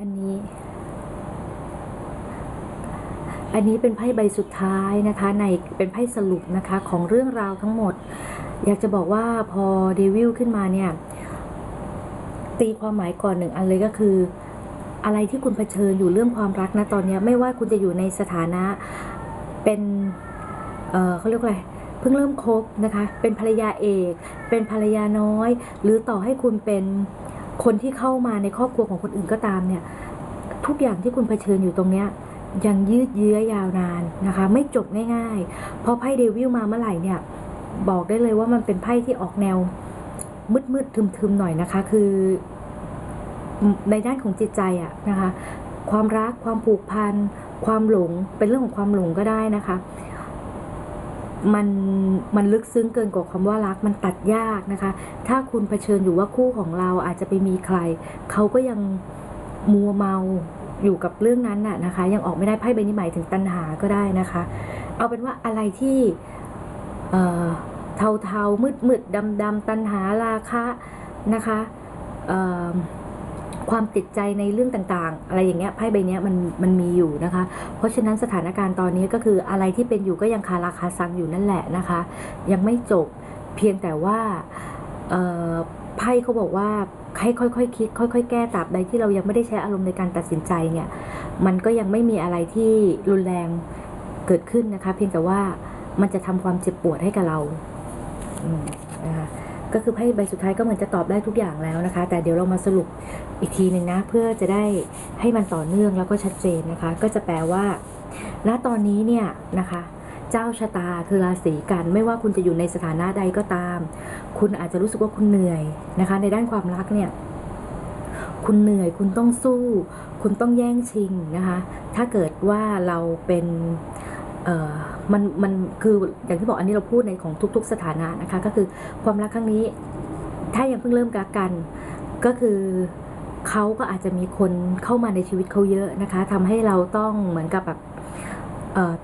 อันนี้ อันนี้เป็นไพ่ใบสุดท้ายนะคะ ในเป็นไพ่สรุปนะคะของเรื่องราวทั้งหมด อยากจะบอกว่าพอเดวิลขึ้นมาเนี่ยตีความหมายก่อนหนึ่งอันเลยก็คือ อะไรที่คุณเผชิญอยู่เรื่องความรักนะตอนนี้ไม่ว่าคุณจะอยู่ในสถานะเป็นเออเขาเรียกว่าอะไรเพิ่งเริ่มคบนะคะ เป็นภรรยาเอก เป็นภรรยาน้อย หรือต่อให้คุณเป็น คนที่เข้ามาในครอบครัวของคนอื่นก็ตามเนี่ย ทุกอย่างที่คุณเผชิญอยู่ตรงเนี้ยยังยืดเยื้อยาวนานนะคะ ไม่จบง่ายๆ พอไพ่เดวิลมาเมื่อไหร่เนี่ย บอกได้เลยว่ามันเป็นไพ่ที่ออกแนว มืดๆทึมๆหน่อยนะคะ คือในด้านของจิตใจอะนะคะ ความรักความผูกพัน ความหลงเป็นเรื่องของความหลงก็ได้นะคะ มันมันลึกซึ้งเกินกว่าคำว่ารักมันตัดยากนะคะ ถ้าคุณเผชิญอยู่ว่าคู่ของเราอาจจะไปมีใคร เขาก็ยังมัวเมาอยู่กับเรื่องนั้นน่ะนะคะ ยังออกไม่ได้ไพ่ใบนี้หมายถึงตัณหาก็ได้นะคะ เอาเป็นว่าอะไรที่เอ่อเทาเทามืดมืดดำดำตัณหาราคะนะคะเอ่อ ความติดใจในเรื่องต่างๆ อะไรอย่างเงี้ยไพ่ใบเนี้ยมันมันมีอยู่นะคะ เพราะฉะนั้นสถานการณ์ตอนนี้ก็คืออะไรที่เป็นอยู่ก็ยังคาราคาซังอยู่นั่นแหละนะคะ ยังไม่จบเพียงแต่ว่าไพ่เขาบอกว่าให้ค่อยๆคคิด ค่อย ๆ แก้ตราบใดที่เรายังไม่ได้ใช้อารมณ์ในการตัดสินใจเนี่ยมันก็ยังไม่มีอะไรที่รุนแรงเกิดขึ้นนะคะ เพียงแต่ว่ามันจะทำความเจ็บปวดให้กับเราอืมนะคะ ก็คือไพ่ใบสุดท้ายก็เหมือนจะตอบได้ทุกอย่างแล้วนะคะ แต่เดี๋ยวเรามาสรุปอีกทีหนึ่งนะ เพื่อจะได้ให้มันต่อเนื่องแล้วก็ชัดเจนนะคะ ก็จะแปลว่า ณตอนนี้เนี่ยนะคะเจ้าชะตาคือราศีกันไม่ว่าคุณจะอยู่ในสถานะใดก็ตาม คุณอาจจะรู้สึกว่าคุณเหนื่อยนะคะ ในด้านความรักเนี่ย คุณเหนื่อยคุณต้องสู้ คุณต้องแย่งชิงนะคะ ถ้าเกิดว่าเราเป็น มันมันคืออย่างที่บอกอันนี้เราพูดในของทุก ๆ สถานะนะคะ ก็คือความรักครั้งนี้ ถ้ายังเพิ่งเริ่มรักกัน ก็คือเขาก็อาจจะมีคนเข้ามาในชีวิตเขาเยอะนะคะทำให้เราต้องเหมือนกับแบบ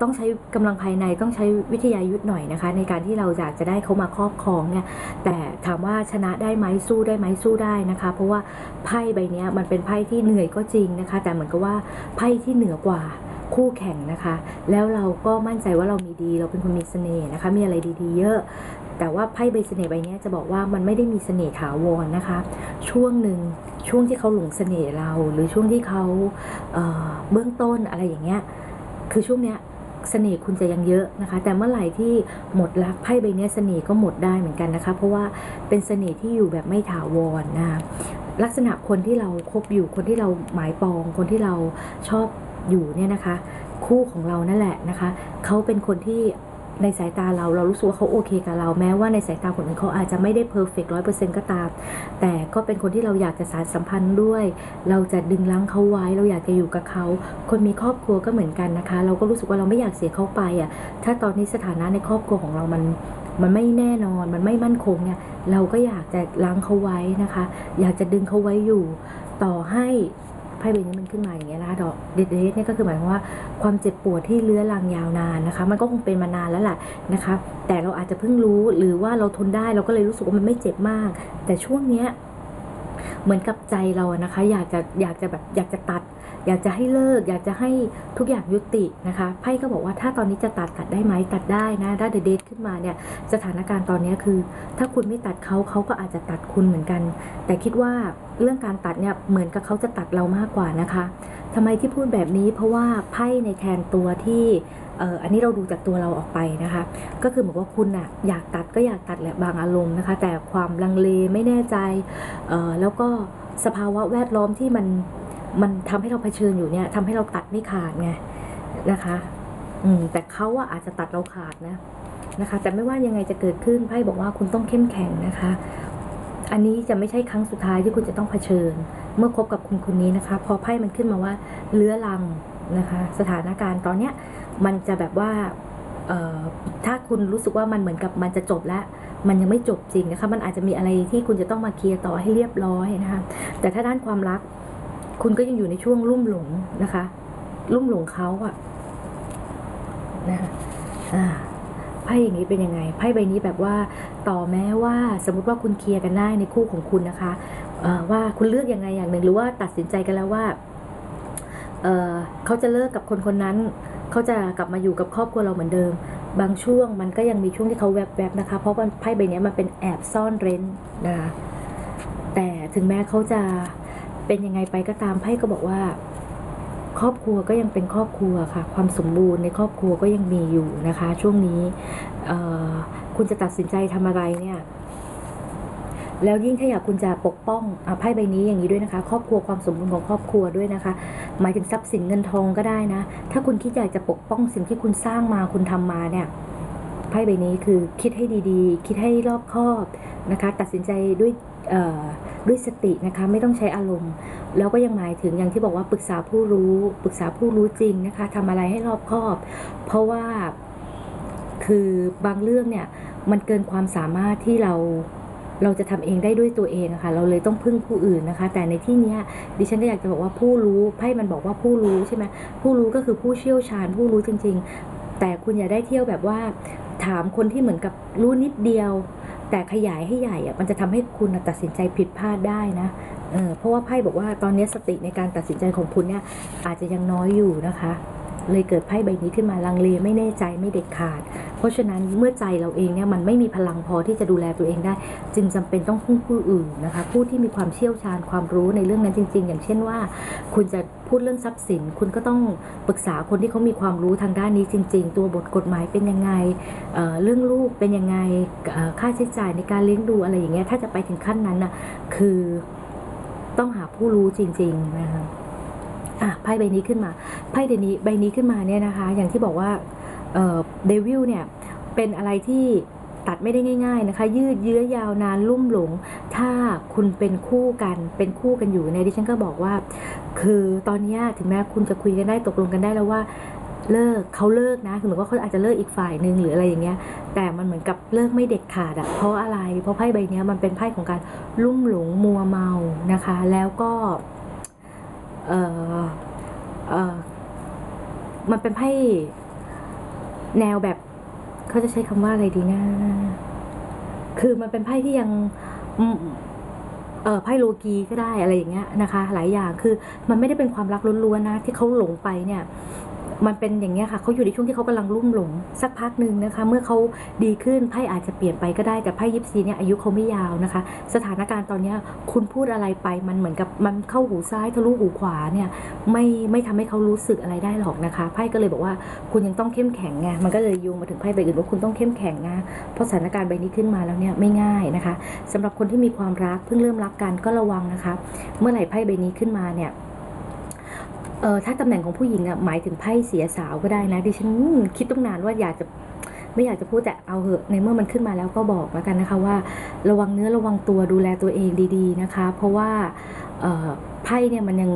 ต้องใช้กำลังภายในต้องใช้วิทยายุทธหน่อยนะคะ ในการที่เราอยากจะได้เขามาครอบครองเนี่ยแต่ถามว่าชนะได้ไหมสู้ได้ไหมสู้ได้นะคะ เพราะว่าไพ่ใบนี้มันเป็นไพ่ที่เหนื่อยก็จริงนะคะ แต่เหมือนกับว่าไพ่ที่เหนือกว่า คู่แข่งนะคะ แล้วเราก็มั่นใจว่าเรามีดี เราเป็นคนมีเสน่ห์นะคะ มีอะไรดีๆ เยอะ แต่ว่าไพ่ใบเสน่ห์ใบนี้จะบอกว่ามันไม่ได้มีเสน่ห์ถาวรนะคะ ช่วงหนึ่งช่วงที่เขาหลงเสน่ห์เรา หรือช่วงที่เขาเเบื้องต้นอะไรอย่างเงี้ย คือช่วงเนี้ยเสน่ห์คุณจะยังเยอะนะคะ แต่เมื่อไหร่ที่หมดรักไพ่ใบนี้เสน่ห์ก็หมดได้เหมือนกันนะคะ เพราะว่าเป็นเสน่ห์ที่อยู่แบบไม่ถาวรนะคะลักษณะคนที่เราคบอยู่คนที่เราหมายปอง คนที่เราชอบ อยู่เนี่ยนะคะ คู่ของเรานั่นแหละนะคะเขาเป็นคนที่ในสายตาเราเรารู้สึกว่าเขาโอเคกับเราแม้ว่าในสายตาคนอื่นเขาอาจจะไม่ได้เพอร์เฟกต์ร้อยเปอร์เซ็นต์ก็ตาม แต่ก็เป็นคนที่เราอยากจะสานสัมพันธ์ด้วย เราจะดึงรั้งเขาไว้ เราอยากจะอยู่กับเขา คนมีครอบครัวก็เหมือนกันนะคะ เราก็รู้สึกว่าเราไม่อยากเสียเขาไปอะถ้าตอนนี้สถานะในครอบครัวของเรามันมันไม่แน่นอนมันไม่มั่นคงเนี่ยเราก็อยากจะล้างเขาไว้นะคะ อยากจะดึงเขาไว้อยู่ ต่อให้ ไพ่ใบนี้มันขึ้นมาอย่างเงี้ยนะคะดอกเดดๆเนี่ยก็คือหมายความว่าความเจ็บปวดที่เลื้อรังยาวนานนะคะ มันก็คงเป็นมานานแล้วแหละนะคะแต่เราอาจจะเพิ่งรู้หรือว่าเราทนได้เราก็เลยรู้สึกว่ามันไม่เจ็บมาก แต่ช่วงเนี้ยเหมือนกับใจเราอะนะคะ อยากจะอยากจะแบบอยากจะตัด อยากจะให้เลิก อยากจะให้ทุกอย่างยุตินะคะไพ่ก็บอกว่าถ้าตอนนี้จะตัดตัดได้ไหมตัดได้นะถ้าเดทขึ้นมาเนี่ยสถานการณ์ตอนนี้คือ ถ้าคุณไม่ตัดเขาเขาก็อาจจะตัดคุณเหมือนกัน แต่คิดว่าเรื่องการตัดเนี่ยเหมือนกับเขาจะตัดเรามากกว่านะคะทำไมที่พูดแบบนี้เพราะว่าไพ่ในแทนตัวที่อันนี้เราดูจากตัวเราออกไปนะคะ ก็คือเหมือนว่าคุณอะอยากตัดก็อยากตัดแหละบางอารมณ์นะคะ แต่ความลังเลไม่แน่ใจแล้วก็สภาวะแวดล้อมที่มัน มันทำให้เราเผชิญอยู่เนี่ยทำให้เราตัดไม่ขาดไงนะคะ อืม แต่เขาอะอาจจะตัดเราขาดนะนะคะ แต่ไม่ว่ายังไงจะเกิดขึ้นไพ่บอกว่าคุณต้องเข้มแข็งนะคะ อันนี้จะไม่ใช่ครั้งสุดท้ายที่คุณจะต้องเผชิญ เมื่อคบกับคุณคนนี้นะคะ พอไพ่มันขึ้นมาว่าเลื้อรังนะคะ สถานการณ์ตอนเนี้ยมันจะแบบว่าถ้าคุณรู้สึกว่ามันเหมือนกับมันจะจบแล้ว มันยังไม่จบจริงนะคะ มันอาจจะมีอะไรที่คุณจะต้องมาเคลียร์ต่อให้เรียบร้อยนะคะ แต่ถ้าด้านความรัก คุณก็ยังอยู่ในช่วงลุ่มหลงนะคะ ลุ่มหลงเขาอะนะคะอ่าไพ่อย่างนี้เป็นยังไงไพ่ใบนี้แบบว่าต่อแม้ว่าสมมติว่าคุณเคลียร์กันได้ในคู่ของคุณนะคะว่าคุณเลือกยังไงอย่างหนึ่งหรือว่าตัดสินใจกันแล้วว่าเเขาจะเลิกกับคนคนนั้น เขาจะกลับมาอยู่กับครอบครัวเราเหมือนเดิม บางช่วงมันก็ยังมีช่วงที่เขาแวบๆนะคะ เพราะว่าไพ่ใบนี้มันเป็นแอบซ่อนเร้นนะคะแต่ถึงแม้เขาจะ เป็นยังไงไปก็ตามไพ่ก็บอกว่า ครอบครัวก็ยังเป็นครอบครัวค่ะ ความสมบูรณ์ในครอบครัวก็ยังมีอยู่นะคะ ช่วงนี้คุณจะตัดสินใจทำอะไรเนี่ย แล้วยิ่งถ้าอยากคุณจะปกป้องอไพ่ใบนี้อย่างนี้ด้วยนะคะ ครอบครัวความสมบูรณ์ของครอบครัวด้วยนะคะ หมายถึงทรัพย์สินเงินทองก็ได้นะ ถ้าคุณคิดอยากจะปกป้องสิ่งที่คุณสร้างมาคุณทำมาเนี่ย ไพ่ใบนี้คือคิดให้ดีๆ คิดให้รอบคอบนะคะ ตัดสินใจด้วยด้วยสตินะคะไม่ต้องใช้อารมณ์ แล้วก็ยังหมายถึงอย่างที่บอกว่าปรึกษาผู้รู้ปรึกษาผู้รู้จริงนะคะทำอะไรให้รอบคอบ เพราะว่าคือบางเรื่องเนี่ยมันเกินความสามารถที่เราเราจะทำเองได้ด้วยตัวเองอะค่ะเราเลยต้องพึ่งผู้อื่นนะคะ แต่ในที่นี้ดิฉันก็อยากจะบอกว่าผู้รู้ไพ่มันบอกว่าผู้รู้ใช่ไหมผู้รู้ก็คือผู้เชี่ยวชาญผู้รู้จริง ๆ แต่คุณอย่าได้เที่ยวแบบว่า ถามคนที่เหมือนกับรู้นิดเดียว แต่ขยายให้ใหญ่อะมันจะทำให้คุณตัดสินใจผิดพลาดได้นะเออเพราะว่าไพ่บอกว่าตอนนี้สติในการตัดสินใจของคุณเนี่ยอาจจะยังน้อยอยู่นะคะ เลยเกิดไพ่ใบนี้ขึ้นมาลังเลไม่แน่ใจไม่เด็ดขาด เพราะฉะนั้นเมื่อใจเราเองเนี่ยมันไม่มีพลังพอที่จะดูแลตัวเองได้ จึงจำเป็นต้องพึ่งผู้อื่นนะคะ ผู้ที่มีความเชี่ยวชาญความรู้ในเรื่องนั้นจริง ๆ อย่างเช่นว่า คุณจะพูดเรื่องทรัพย์สิน คุณก็ต้องปรึกษาคนที่เขามีความรู้ทางด้านนี้จริง ๆ ตัวบทกฎหมายเป็นยังไงเเรื่องลูกเป็นยังไงค่าใช้จ่ายในการเลี้ยงดูอะไรอย่างเงี้ยถ้าจะไปถึงขั้นนั้นนะคือต้องหาผู้รู้จริง ๆ นะคะ อะไพ่ใบนี้ขึ้นมาไพ่ใบนี้ใบนี้ขึ้นมาเนี่ยนะคะ อย่างที่บอกว่าเดวิลเนี่ยเป็นอะไรที่ตัดไม่ได้ง่าย ๆนะคะ ยืดเยื้อยาวนานลุ่มหลง ถ้าคุณเป็นคู่กันเป็นคู่กันอยู่เนี่ยดิฉันก็บอกว่า คือตอนนี้ถึงแม้คุณจะคุยกันได้ตกลงกันได้แล้วว่าเลิกเขาเลิกนะคือเหมือนว่าเขาอาจจะเลิกอีกฝ่ายหนึ่งหรืออะไรอย่างเงี้ย แต่มันเหมือนกับเลิกไม่เด็ดขาดอะเพราะอะไร เพราะไพ่ใบนี้มันเป็นไพ่ของการลุ่มหลงมัวเมานะคะ แล้วก็ เออเออมันเป็นไพ่แนวแบบเขาจะใช้คำว่าอะไรดีนะ คือมันเป็นไพ่ที่ยังเออไพ่โลกีก็ได้อะไรอย่างเงี้ยนะคะ หลายอย่างคือมันไม่ได้เป็นความรักล้วนๆนะ ที่เขาหลงไปเนี่ย มันเป็นอย่างเงี้ยค่ะเขาอยู่ในช่วงที่เขากำลังรุ่มหลง สักพักหนึ่งนะคะ เมื่อเขาดีขึ้นไพ่อาจจะเปลี่ยนไปก็ได้แต่ไพ่ยิปซีเนี่ยอายุเขาไม่ยาวนะคะ สถานการณ์ตอนเนี้ยคุณพูดอะไรไปมันเหมือนกับมันเข้าหูซ้ายทะลุหูขวาเนี่ยไม่ไม่ทำให้เขารู้สึกอะไรได้หรอกนะคะไพ่ก็เลยบอกว่าคุณยังต้องเข้มแข็งไงมันก็เลยโยงมาถึงไพ่ใบอื่นว่าคุณต้องเข้มแข็งนะเพราะสถานการณ์ใบนี้ขึ้นมาแล้วเนี่ยไม่ง่ายนะคะสำหรับคนที่มีความรักเพิ่งเริ่มรักกันก็ระวังนะคะ เมื่อไหร่ไพ่ใบนี้ขึ้นมาเนี่ย เออถ้าตำแหน่งของผู้หญิงอะหมายถึงไพ่เสียสาวก็ได้นะดิฉันคิดตั้งนานว่าอยากจะไม่อยากจะพูดแต่เอาเหอะในเมื่อมันขึ้นมาแล้วก็บอกแล้วกันนะคะว่า ระวังเนื้อระวังตัวดูแลตัวเองดีๆนะคะ เพราะว่าไพ่เนี่ยมันยัง